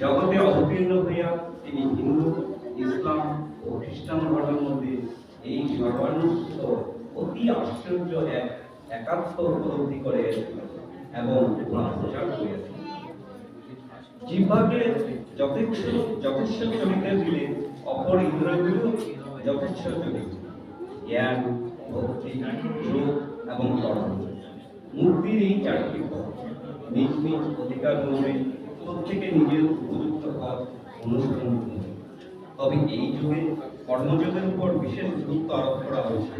জগতে অবতীর্ণ হইয়া তিনি হিন্দু, ইসলাম ও খ্রিস্টান ধর্মের মধ্যে এই সর্বানুষ্ঠিত অতি আশ্চর্য এক একাত্ম উপলব্ধি করে এবং প্রচার করিয়াছেন। জিহ্বাকে দিলে অপর জ্ঞান, ভক্তি, যোগ এবং মুক্তির এই চারটি পথ নিজ নিজ অধিকার অনুযায়ী প্রত্যেকে নিজের উপযুক্ত পথ অনুসরণ করবে তবে এই যুগে কর্মযোগের উপর বিশেষ গুরুত্ব আরোপ করা হয়েছে।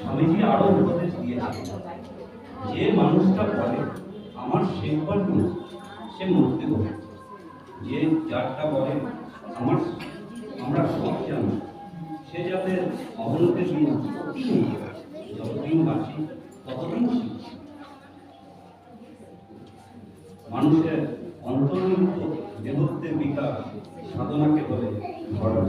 স্বামীজি আরও উপদেশ দিয়েছেন। যে মানুষটা বলে, আমার শেখবার নেই সে মরতে হবে যে যারটা বলে, আমার, আমরা সব জানি, সে যাতে অবনতির দিন যতদিন বাঁচি, ততদিন মানুষের অন্তর্নিহিত দেহত্বের বিকাশ সাধনাকে বলে ধর্ম।